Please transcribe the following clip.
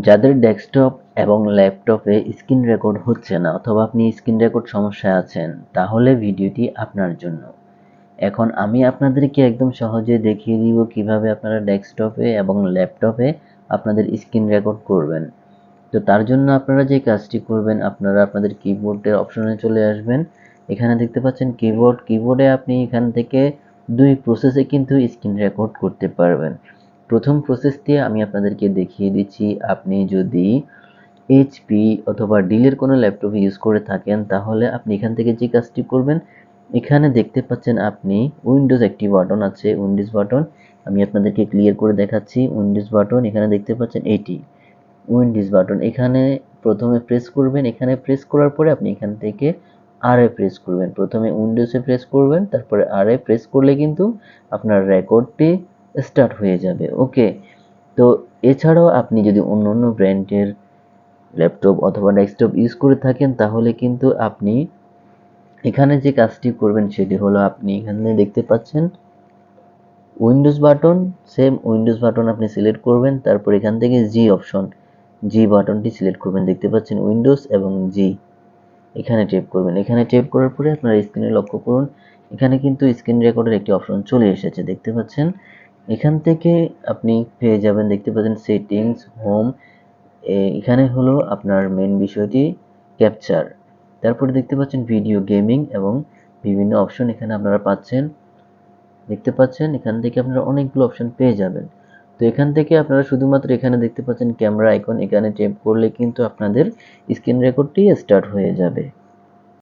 যাদের ডেস্কটপ এবং ল্যাপটপে স্ক্রিন রেকর্ড হচ্ছে না অথবা আপনি স্ক্রিন রেকর্ড সমস্যায় আছেন, তাহলে ভিডিওটি আপনার জন্য। এখন আমি আপনাদেরকে একদম সহজে দেখিয়ে দিব কীভাবে আপনারা ডেস্কটপে এবং ল্যাপটপে আপনাদের স্ক্রিন রেকর্ড করবেন। তো তার জন্য আপনারা যে কাজটি করবেন, আপনারা আপনাদের কিবোর্ডের অপশনে চলে আসবেন। এখানে দেখতে পাচ্ছেন কিবোর্ড কিবোর্ডে আপনি এখান থেকে দুই প্রসেসে কিন্তু স্ক্রিন রেকর্ড করতে পারবেন। প্রথম প্রসেসটি আমি আপনাদেরকে দেখিয়ে দিচ্ছি, আপনি যদি এইচপি অথবা ডিলের কোনো ল্যাপটপ ইউজ করে থাকেন, তাহলে আপনি এখান থেকে যে কাজটি করবেন, এখানে দেখতে পাচ্ছেন আপনি উইন্ডোজ একটি বাটন আছে উইন্ডোজ বাটন আমি আপনাদেরকে ক্লিয়ার করে দেখাচ্ছি উইন্ডোজ বাটন এখানে দেখতে পাচ্ছেন এটি। উইন্ডোজ বাটন এখানে প্রথমে প্রেস করবেন, এখানে প্রেস করার পরে আপনি এখান থেকে আর এ প্রেস করবেন। প্রথমে উইন্ডোজে প্রেস করবেন, তারপরে আর এ প্রেস করলে কিন্তু আপনার রেকর্ডটি স্টার্ট হয়ে যাবে ওকে তো এছাড়াও আপনি যদি অন্য অন্য ব্র্যান্ডের ল্যাপটপ অথবা ডেস্কটপ ইউজ করে থাকেন, তাহলে কিন্তু আপনি এখানে যে কাজটি করবেন সেটি হলো আপনি এখানে দেখতে পাচ্ছেন Windows button same Windows button আপনি সিলেক্ট করবেন, তারপর এখান থেকে জি অপশন জি বাটনটি সিলেক্ট করবেন, দেখতে পাচ্ছেন উইন্ডোজ এবং জি এখানে টেপ করবেন, এখানে টেপ করার পরে আপনার স্ক্রিনে লক্ষ্য করুন, এখানে কিন্তু স্ক্রিন রেকর্ডের একটি অপশন চলে এসেছে, দেখতে পাচ্ছেন? এখান থেকে আপনি পেয়ে যাবেন, দেখতে পাচ্ছেন সেটিংস হোম এখানে হলো আপনার মেন বিষয়টি ক্যাপচার তারপরে দেখতে পাচ্ছেন ভিডিও গেমিং এবং বিভিন্ন অপশন এখানে আপনারা পাচ্ছেন। দেখতে পাচ্ছেন এখান থেকে আপনারা অনেকগুলো অপশন পেয়ে যাবেন। তো এখান থেকে আপনারা শুধুমাত্র এখানে দেখতে পাচ্ছেন ক্যামেরা আইকন এখানে টেপ করলে কিন্তু আপনাদের স্ক্রিন রেকর্ডটি স্টার্ট হয়ে যাবে।